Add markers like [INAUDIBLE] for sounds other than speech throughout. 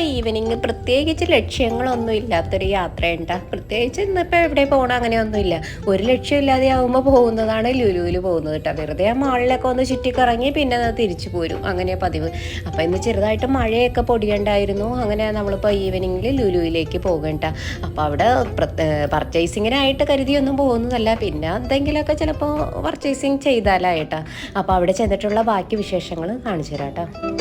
Evening പ്രത്യേകിച്ച് ലക്ഷ്യങ്ങളൊന്നും ഇല്ലാത്തൊരു യാത്രയുണ്ട. പ്രത്യേകിച്ച് ഇന്നിപ്പോൾ എവിടെ പോകണം അങ്ങനെയൊന്നുമില്ല. ഒരു ലക്ഷ്യമില്ലാതെ ആകുമ്പോൾ പോകുന്നതാണ് ലുലുവിൽ പോകുന്നത് കേട്ടോ. വെറുതെ ആ മാളിലൊക്കെ ഒന്ന് ചുറ്റിക്കറങ്ങി പിന്നെ അത് തിരിച്ചു പോരും. അങ്ങനെ പതിവ്. അപ്പോൾ ഇന്ന് ചെറുതായിട്ട് മഴയൊക്കെ പൊടിയുണ്ടായിരുന്നു. അങ്ങനെ നമ്മളിപ്പോൾ ഈവനിങ്ങിൽ ലുലുവിലേക്ക് പോകണ്ട അപ്പോൾ അവിടെ പർച്ചേസിങ്ങിനായിട്ട് കരുതിയൊന്നും പോകുന്നതല്ല. പിന്നെ എന്തെങ്കിലുമൊക്കെ ചിലപ്പോൾ പർച്ചേസിങ് ചെയ്താലായിട്ടാ. അപ്പോൾ അവിടെ ചെന്നിട്ടുള്ള ബാക്കി വിശേഷങ്ങൾ കാണിച്ചു തരാം കേട്ടോ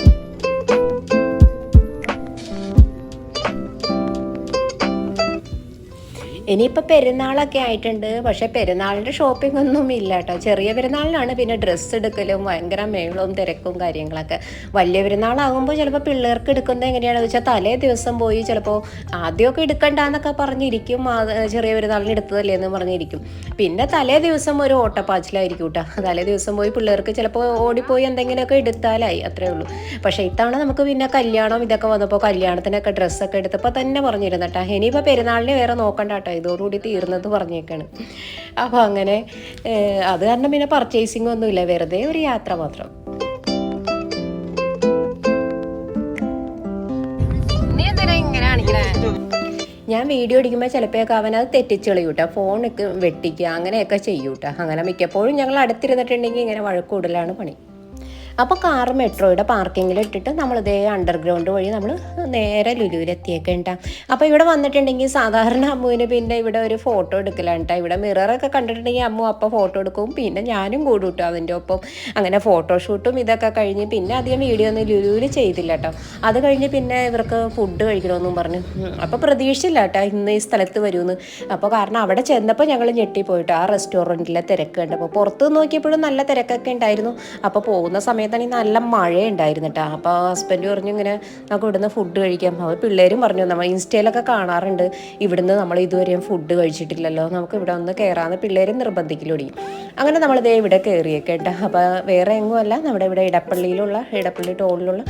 ഇനിയിപ്പോൾ പെരുന്നാളൊക്കെ ആയിട്ടുണ്ട്. പക്ഷേ പെരുന്നാളിന്റെ ഷോപ്പിംഗ് ഒന്നും ഇല്ല കേട്ടോ ചെറിയ പെരുന്നാളിനാണ് പിന്നെ ഡ്രസ്സ് എടുക്കലും ഭയങ്കര മേളവും തിരക്കും കാര്യങ്ങളൊക്കെ. വലിയ പെരുന്നാളാകുമ്പോൾ ചിലപ്പോൾ പിള്ളേർക്ക് എടുക്കുന്നത് എങ്ങനെയാണെന്ന് വെച്ചാൽ തലേ ദിവസം പോയി ചിലപ്പോൾ ആദ്യമൊക്കെ എടുക്കണ്ടെന്നൊക്കെ പറഞ്ഞിരിക്കും. ആ, ചെറിയ പെരുന്നാളിന് എടുത്തതല്ലേ എന്ന് പറഞ്ഞിരിക്കും. പിന്നെ തലേ ദിവസം ഒരു ഓട്ടപ്പാച്ചിലായിരിക്കും കേട്ടോ തലേ ദിവസം പോയി പിള്ളേർക്ക് ചിലപ്പോൾ ഓടിപ്പോയി എന്തെങ്കിലുമൊക്കെ എടുത്താലായി അത്രേ ഉള്ളൂ. പക്ഷേ ഇത്തവണ നമുക്ക് പിന്നെ കല്യാണം ഇതൊക്കെ വന്നപ്പോൾ കല്യാണത്തിനൊക്കെ ഡ്രസ്സൊക്കെ എടുത്തപ്പോൾ തന്നെ പറഞ്ഞിരുന്നു കേട്ടോ ഇനിയിപ്പോൾ പെരുന്നാളിന് വേറെ നോക്കണ്ട കേട്ടോ ഇതോടുകൂടി തീർന്നത് പറഞ്ഞേക്കാണ്. അപ്പോൾ അങ്ങനെ അത് കാരണം പിന്നെ പർച്ചേസിംഗ് ഒന്നുമില്ല വെറുതെ ഒരു യാത്ര മാത്രം. ഞാൻ വീഡിയോ അടിക്കുമ്പോൾ ചിലപ്പോഴൊക്കെ അവൻ അത് തെറ്റിച്ചെളിയും കേട്ടോ ഫോണൊക്കെ വെട്ടിക്കുക അങ്ങനെയൊക്കെ ചെയ്യൂട്ടോ. അങ്ങനെ മിക്കപ്പോഴും ഞങ്ങൾ അടുത്തിരുന്നിട്ടുണ്ടെങ്കിൽ ഇങ്ങനെ വഴക്കൂടലാണ് പണി. അപ്പോൾ കാർ മെട്രോയുടെ പാർക്കിങ്ങിൽ ഇട്ടിട്ട് നമ്മൾ ഇതേ അണ്ടർഗ്രൗണ്ട് വഴി നമ്മൾ നേരെ ലുലുവിലെത്തിയേക്കേണ്ട അപ്പോൾ ഇവിടെ വന്നിട്ടുണ്ടെങ്കിൽ സാധാരണ അമ്മുവിന് പിന്നെ ഇവിടെ ഒരു ഫോട്ടോ എടുക്കലാണ് കേട്ടോ ഇവിടെ മിററൊക്കെ കണ്ടിട്ടുണ്ടെങ്കിൽ അമ്മു അപ്പോൾ ഫോട്ടോ എടുക്കും. പിന്നെ ഞാനും കൂടും കേട്ടോ അതിന്റെ ഒപ്പം. അങ്ങനെ ഫോട്ടോഷൂട്ടും ഇതൊക്കെ കഴിഞ്ഞ് പിന്നെ അധികം വീഡിയോ ഒന്നും ലുലുവിൽ ചെയ്തില്ല കേട്ടോ അത് കഴിഞ്ഞ് പിന്നെ ഇവർക്ക് ഫുഡ് കഴിക്കണമെന്നും പറഞ്ഞു. അപ്പോൾ പ്രതീക്ഷയില്ല കേട്ടോ ഇന്ന് ഈ സ്ഥലത്ത് വരുമെന്ന് അപ്പോൾ കാരണം അവിടെ ചെന്നപ്പോൾ ഞങ്ങൾ ഞെട്ടിപ്പോയിട്ട് ആ റെസ്റ്റോറന്റിലെ തിരക്ക് കണ്ടപ്പോൾ പുറത്ത് നോക്കിയപ്പോഴും നല്ല തിരക്കൊക്കെ ഉണ്ടായിരുന്നു അപ്പോൾ പോകുന്ന സമയത്താണെങ്കിൽ നല്ല മഴ ഉണ്ടായിരുന്നു കേട്ടോ അപ്പോൾ ഹസ്ബൻഡ് പറഞ്ഞു ഇങ്ങനെ നമുക്ക് ഇവിടുന്ന് ഫുഡ് കഴിക്കാം. അപ്പോൾ പിള്ളേരും പറഞ്ഞു നമ്മൾ ഇൻസ്റ്റയിലൊക്കെ കാണാറുണ്ട്. ഇവിടുന്ന് നമ്മൾ ഇതുവരെയും ഫുഡ് കഴിച്ചിട്ടില്ലല്ലോ. നമുക്ക് ഇവിടെ ഒന്ന് കയറാമെന്ന് പിള്ളേരും നിർബന്ധിക്കലൊടി. അങ്ങനെ നമ്മളിതേ ഇവിടെ കയറിയേക്കേട്ട അപ്പോൾ വേറെ എങ്ങുമല്ല നമ്മുടെ ഇവിടെ ഇടപ്പള്ളിയിലുള്ള ഇടപ്പള്ളി ടോളിലുള്ള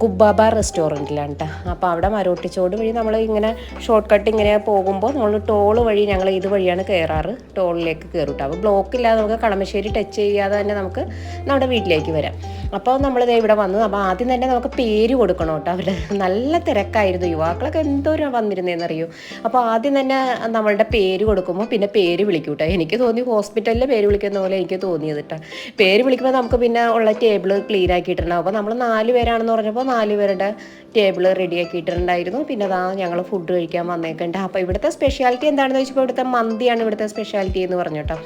കുബാബ റെസ്റ്റോറന്റിലാണ് കേട്ടോ അപ്പോൾ അവിടെ മരോട്ടിച്ചോട് വഴി നമ്മൾ ഇങ്ങനെ ഷോർട്ട് കട്ട് ഇങ്ങനെ പോകുമ്പോൾ നമ്മൾ ടോൾ വഴി ഞങ്ങൾ ഇത് വഴിയാണ് കയറാറ് ടോളിലേക്ക് കയറും അപ്പോൾ ബ്ലോക്ക് ഇല്ലാതെ നമുക്ക് കളമശ്ശേരി ടച്ച് ചെയ്യാതെ തന്നെ നമുക്ക് നമ്മുടെ വീട്ടിലേക്ക് വരാം. അപ്പോൾ നമ്മളിത് ഇവിടെ വന്നു. അപ്പോൾ ആദ്യം തന്നെ നമുക്ക് പേര് കൊടുക്കണം കേട്ടോ അവിടെ നല്ല തിരക്കായിരുന്നു. യുവാക്കളൊക്കെ എന്തോരം വന്നിരുന്നതെന്നറിയോ അപ്പോൾ ആദ്യം തന്നെ നമ്മളുടെ പേര് കൊടുക്കുമ്പോൾ പിന്നെ പേര് വിളിക്കും കേട്ടോ എനിക്ക് തോന്നി ഹോസ്പിറ്റലിലെ പേര് വിളിക്കുന്ന പോലെ എനിക്ക് തോന്നിയത് കേട്ടോ പേര് വിളിക്കുമ്പോൾ നമുക്ക് പിന്നെ ഉള്ള ടേബിൾ ക്ലീൻ ആക്കിയിട്ടുണ്ടാവും അപ്പോൾ നമ്മൾ നാല് പേരാണെന്ന് പറഞ്ഞപ്പോൾ നാല് പേരുടെ ടേബിൾ റെഡി ആക്കിയിട്ടുണ്ടായിരുന്നു പിന്നെ അതാ ഞങ്ങൾ ഫുഡ് കഴിക്കാൻ വന്നേക്കുന്നുണ്ട്. അപ്പോൾ ഇവിടുത്തെ സ്പെഷ്യാലിറ്റി എന്താണെന്ന് ചോദിച്ചപ്പോൾ ഇവിടുത്തെ മന്തിയാണ് ഇവിടുത്തെ സ്പെഷ്യാലിറ്റി എന്ന് പറഞ്ഞു കേട്ടോ.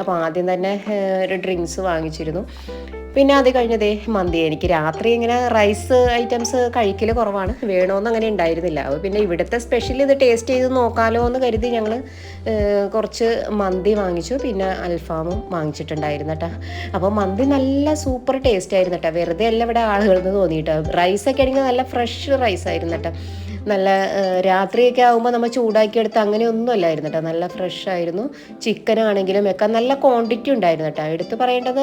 അപ്പോൾ ആദ്യം തന്നെ ഒരു ഡ്രിങ്ക്സ് വാങ്ങിച്ചിരുന്നു. പിന്നെ അത് കഴിഞ്ഞതേ മന്തി. എനിക്ക് രാത്രി ഇങ്ങനെ റൈസ് ഐറ്റംസ് കഴിക്കൽ കുറവാണ്. വേണമെന്ന് അങ്ങനെ ഉണ്ടായിരുന്നില്ല. അപ്പോൾ പിന്നെ ഇവിടുത്തെ സ്പെഷ്യൽ ഇത് ടേസ്റ്റ് ചെയ്ത് നോക്കാലോ എന്ന് കരുതി ഞങ്ങൾ കുറച്ച് മന്തി വാങ്ങിച്ചു. പിന്നെ അൽഫാമും വാങ്ങിച്ചിട്ടുണ്ടായിരുന്നു കേട്ടോ അപ്പോൾ മന്തി നല്ല സൂപ്പർ ടേസ്റ്റ് ആയിരുന്നു കേട്ടോ വെറുതെ അല്ല ഇവിടെ ആളുകളെന്ന് തോന്നിയിട്ടോ. റൈസൊക്കെ ആണെങ്കിൽ നല്ല ഫ്രഷ് റൈസ് ആയിരുന്നു കേട്ടോ നല്ല രാത്രിയൊക്കെ ആകുമ്പോൾ നമ്മൾ ചൂടാക്കി എടുത്ത് അങ്ങനെയൊന്നും അല്ലായിരുന്നു കേട്ടോ നല്ല ഫ്രഷ് ആയിരുന്നു. ചിക്കൻ ആണെങ്കിലും ഒക്കെ നല്ല ക്വാണ്ടിറ്റി ഉണ്ടായിരുന്നു കേട്ടോ. എടുത്ത് പറയേണ്ടത്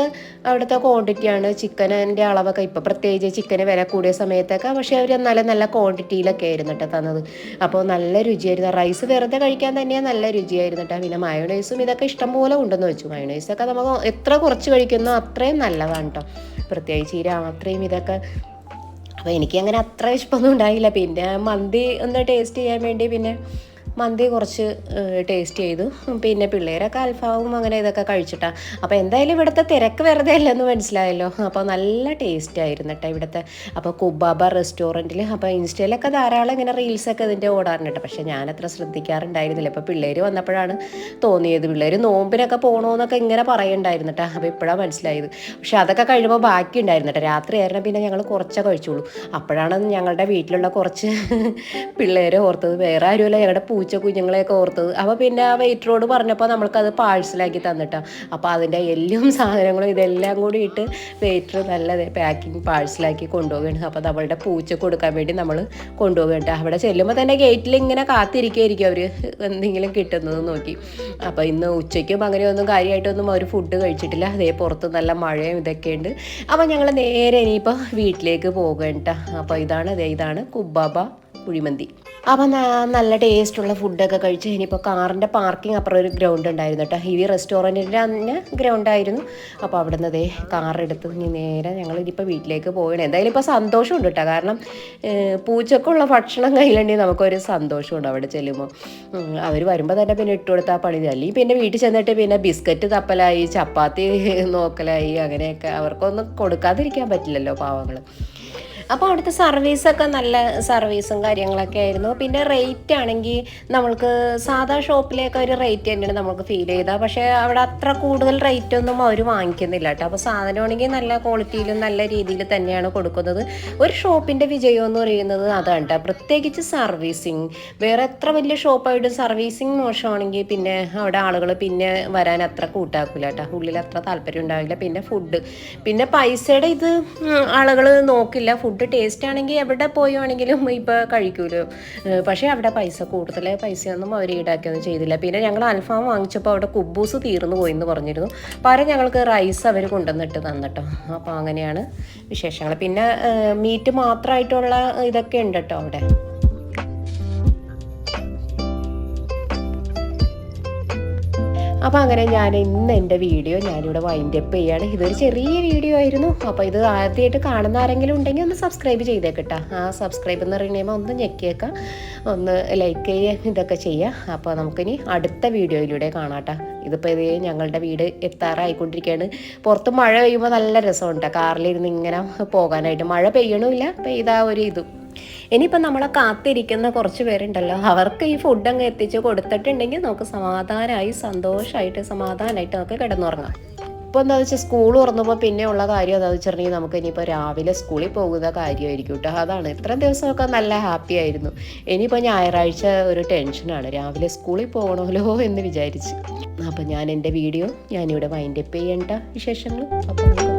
അവിടുത്തെ ക്വാണ്ടിറ്റിയാണ് ചിക്കനിന്റെ അളവൊക്കെ ഇപ്പോൾ പ്രത്യേകിച്ച് ചിക്കന് വില കൂടിയ സമയത്തൊക്കെ പക്ഷേ അവർ നല്ല നല്ല ക്വാണ്ടിറ്റിയിലൊക്കെ ആയിരുന്നു കേട്ടോ തന്നത്. അപ്പോൾ നല്ല രുചിയായിരുന്നു. റൈസ് വെറുതെ കഴിക്കാൻ തന്നെയാണ് നല്ല രുചിയായിരുന്നു കേട്ടോ. പിന്നെ മയോണൈസും ഇതൊക്കെ ഇഷ്ടംപോലെ ഉണ്ടെന്ന് വെച്ചു. മയോണൈസൊക്കെ നമുക്ക് എത്ര കുറച്ച് കഴിക്കുന്നോ അത്രയും നല്ലതാണ് കേട്ടോ. പ്രത്യേകിച്ച് ഈ രാത്രിയും ഇതൊക്കെ അപ്പോൾ എനിക്ക് അങ്ങനെ അത്ര ഇഷ്ടമൊന്നും ഉണ്ടായില്ല. പിന്നെ മന്തി ഒന്ന് ടേസ്റ്റ് ചെയ്യാൻ വേണ്ടി പിന്നെ മന്തി കുറച്ച് ടേസ്റ്റ് ചെയ്തു. പിന്നെ പിള്ളേരൊക്കെ അൽഫാവും അങ്ങനെ ഇതൊക്കെ കഴിച്ചിട്ടാണ് അപ്പോൾ എന്തായാലും ഇവിടുത്തെ തിരക്ക് വെറുതെ അല്ലെന്ന് മനസ്സിലായല്ലോ. അപ്പോൾ നല്ല ടേസ്റ്റ് ആയിരുന്നു കേട്ടോ ഇവിടുത്തെ. അപ്പോൾ കുബാബ റെസ്റ്റോറന്റിൽ അപ്പോൾ ഇൻസ്റ്റയിലൊക്കെ ധാരാളം ഇങ്ങനെ റീൽസൊക്കെ ഇതിന്റെ ഓടാറുണ്ട് പക്ഷേ ഞാനത്ര ശ്രദ്ധിക്കാറുണ്ടായിരുന്നില്ല. ഇപ്പോൾ പിള്ളേർ വന്നപ്പോഴാണ് തോന്നിയത്. പിള്ളേർ നോമ്പിനൊക്കെ പോകണമെന്നൊക്കെ ഇങ്ങനെ പറയുണ്ടായിരുന്നു കേട്ടോ അപ്പോൾ ഇപ്പോഴാണ് മനസ്സിലായത്. പക്ഷേ അതൊക്കെ കഴിയുമ്പോൾ ബാക്കി ഉണ്ടായിരുന്നു കേട്ടോ രാത്രി ആയിരുന്നു പിന്നെ ഞങ്ങൾ കുറച്ചേ കഴിച്ചുള്ളൂ. അപ്പോഴാണ് ഞങ്ങളുടെ വീട്ടിലുള്ള കുറച്ച് [LAUGHS] പിള്ളേരെ ഓർത്തത്. വേറെ ആരുമല്ല. ഞങ്ങളുടെ പൂച്ച കുഞ്ഞുങ്ങളെയൊക്കെ ഓർത്തത്. അപ്പോൾ പിന്നെ ആ വെയിറ്ററോട് പറഞ്ഞപ്പോൾ നമ്മൾക്കത് പാഴ്സലാക്കി തന്നിട്ടാ. അപ്പോൾ അതിന്റെ എല്ലും സാധനങ്ങളും ഇതെല്ലാം കൂടി ഇട്ട് വെയിറ്റർ നല്ല പാക്കിങ് പാഴ്സലാക്കി കൊണ്ടുപോവുകയാണ്. അപ്പോൾ നമ്മളുടെ പൂച്ച കൊടുക്കാൻ വേണ്ടി നമ്മൾ കൊണ്ടുപോവുകയാണ് ട്ടോ. അവിടെ ചെല്ലുമ്പോൾ തന്നെ ഗേറ്റിൽ ഇങ്ങനെ കാത്തിരിക്കുകയായിരിക്കും അവർ എന്തെങ്കിലും കിട്ടുന്നത് നോക്കി. അപ്പോൾ ഇന്ന് ഉച്ചയ്ക്കും അങ്ങനെയൊന്നും കാര്യമായിട്ടൊന്നും അവർ ഫുഡ് കഴിച്ചിട്ടില്ല. അതേ പുറത്ത് നല്ല മഴയും ഇതൊക്കെ ഉണ്ട് അപ്പോൾ ഞങ്ങൾ നേരെ ഇനിയിപ്പോൾ വീട്ടിലേക്ക് പോകണ്ട അപ്പോൾ ഇതാണ് ഇതാണ് കുബാബ കുഴിമന്തി. അപ്പം നല്ല ടേസ്റ്റുള്ള ഫുഡൊക്കെ കഴിച്ച് ഇനിയിപ്പോൾ കാറിന്റെ പാർക്കിംഗ് അപ്പുറം ഒരു ഗ്രൗണ്ട് ഉണ്ടായിരുന്നു കേട്ടോ. ഈ റെസ്റ്റോറന്റിന്റെ തന്നെ ഗ്രൗണ്ട് ആയിരുന്നു. അപ്പോൾ അവിടെ നിന്ന് അതേ കാറെടുത്ത് ഇനി നേരെ ഞങ്ങൾ ഇനിയിപ്പോൾ വീട്ടിലേക്ക് പോകണം. എന്തായാലും ഇപ്പോൾ സന്തോഷമുണ്ട് കേട്ടോ. കാരണം പൂച്ചക്കുള്ള ഭക്ഷണം കയ്യിലുണ്ടെങ്കിൽ നമുക്കൊരു സന്തോഷമുണ്ട് അവിടെ ചെല്ലുമ്പോൾ അവർ വരുമ്പോൾ തന്നെ പിന്നെ ഇട്ട് കൊടുത്താൽ പണി. അല്ലെങ്കിൽ പിന്നെ വീട്ടിൽ ചെന്നിട്ട് പിന്നെ ബിസ്ക്കറ്റ് തപ്പലായി ചപ്പാത്തി നോക്കലായി അങ്ങനെയൊക്കെ അവർക്കൊന്നും കൊടുക്കാതിരിക്കാൻ പറ്റില്ലല്ലോ പാവങ്ങൾ അപ്പോൾ അവിടുത്തെ സർവീസൊക്കെ നല്ല സർവീസും കാര്യങ്ങളൊക്കെ ആയിരുന്നു. പിന്നെ റേറ്റ് ആണെങ്കിൽ നമ്മൾക്ക് സാധാ ഷോപ്പിലേക്ക് ഒരു റേറ്റ് തന്നെയാണ് നമുക്ക് ഫീൽ ചെയ്താൽ പക്ഷേ അവിടെ അത്ര കൂടുതൽ റേറ്റ് ഒന്നും അവർ വാങ്ങിക്കുന്നില്ല കേട്ടോ. അപ്പോൾ സാധനമാണെങ്കിൽ നല്ല ക്വാളിറ്റിയിലും നല്ല രീതിയിൽ തന്നെയാണ് കൊടുക്കുന്നത്. ഒരു ഷോപ്പിന്റെ വിജയം എന്ന് പറയുന്നത് അതാണ് കേട്ടോ. പ്രത്യേകിച്ച് സർവീസിങ് വേറെ എത്ര വലിയ ഷോപ്പായിട്ടും സർവീസിങ് മോശമാണെങ്കിൽ പിന്നെ അവിടെ ആളുകൾ പിന്നെ വരാൻ അത്ര കൂട്ടാക്കില്ല കേട്ടോ. ഉള്ളിൽ അത്ര താല്പര്യം ഉണ്ടാവില്ല. പിന്നെ ഫുഡ് പിന്നെ പൈസയുടെ ഇത് ആളുകൾ നോക്കില്ല. ഫുഡ് ടേസ്റ്റ് ആണെങ്കിൽ എവിടെ പോയുവാണെങ്കിലും ഇപ്പോൾ കഴിക്കൂലോ. പക്ഷേ അവിടെ പൈസ കൂടുതൽ പൈസയൊന്നും അവർ ഈടാക്കിയൊന്നും ചെയ്തില്ല. പിന്നെ ഞങ്ങൾ അൽഫാം വാങ്ങിച്ചപ്പോൾ അവിടെ കുബൂസ് തീർന്നു പോയി എന്ന് പറഞ്ഞിരുന്നു. പകരം ഞങ്ങൾക്ക് റൈസ് അവർ കൊണ്ടുവന്നിട്ട് തന്നിട്ടോ. അപ്പോൾ അങ്ങനെയാണ് വിശേഷങ്ങൾ പിന്നെ മീറ്റ് മാത്രമായിട്ടുള്ള ഇതൊക്കെ ഉണ്ട് കേട്ടോ അവിടെ? അപ്പോൾ അങ്ങനെ ഞാൻ ഇന്ന് എന്റെ വീഡിയോ ഞാനിവിടെ വൈൻഡ് അപ്പ് ചെയ്യാണ്. ഇതൊരു ചെറിയ വീഡിയോ ആയിരുന്നു. അപ്പോൾ ഇത് ആദ്യമായിട്ട് കാണുന്ന ആരെങ്കിലും ഉണ്ടെങ്കിൽ ഒന്ന് സബ്സ്ക്രൈബ് ചെയ്തേക്കട്ടാ. ആ സബ്സ്ക്രൈബ് എന്ന് പറയുമ്പോൾ ഒന്ന് ഞെക്കിയേക്കാം ഒന്ന് ലൈക്ക് ചെയ്യുക ഇതൊക്കെ ചെയ്യുക അപ്പോൾ നമുക്കിനി അടുത്ത വീഡിയോയിലൂടെ കാണാട്ടാ. ഇതിപ്പോൾ ഇത് ഞങ്ങളുടെ വീട് എത്താറായിക്കൊണ്ടിരിക്കുകയാണ്. പുറത്ത് മഴ പെയ്യുമ്പോൾ നല്ല രസമുണ്ട്. കാറിലിരുന്ന് ഇങ്ങനെ പോകാനായിട്ട്. മഴ പെയ്യണമില്ല. പെയ്താ ഒരു ഇതും. ഇനിയിപ്പോൾ നമ്മളെ കാത്തിരിക്കുന്ന കുറച്ച് പേരുണ്ടല്ലോ. അവർക്ക് ഈ ഫുഡ് അങ്ങ് എത്തിച്ച് കൊടുത്തിട്ടുണ്ടെങ്കിൽ നമുക്ക് സമാധാനമായി സന്തോഷമായിട്ട് സമാധാനമായിട്ട് നമുക്ക് കിടന്നുറങ്ങാം. ഇപ്പോൾ എന്താ വെച്ചാൽ സ്കൂൾ തുറന്നപ്പോൾ പിന്നെ ഉള്ള കാര്യം എന്താ വെച്ചിട്ടുണ്ടെങ്കിൽ നമുക്ക് ഇനിയിപ്പോൾ രാവിലെ സ്കൂളിൽ പോകുന്ന കാര്യമായിരിക്കും കേട്ടോ. അതാണ്. ഇത്രയും ദിവസമൊക്കെ നല്ല ഹാപ്പി ആയിരുന്നു. ഇനിയിപ്പോൾ ഞായറാഴ്ച ഒരു ടെൻഷനാണ് രാവിലെ സ്കൂളിൽ പോകണമല്ലോ എന്ന് വിചാരിച്ച്. അപ്പോൾ ഞാൻ എന്റെ വീഡിയോ ഞാനിവിടെ വൈൻഡപ്പ് ചെയ്യേണ്ട വിശേഷങ്ങൾ. അപ്പോൾ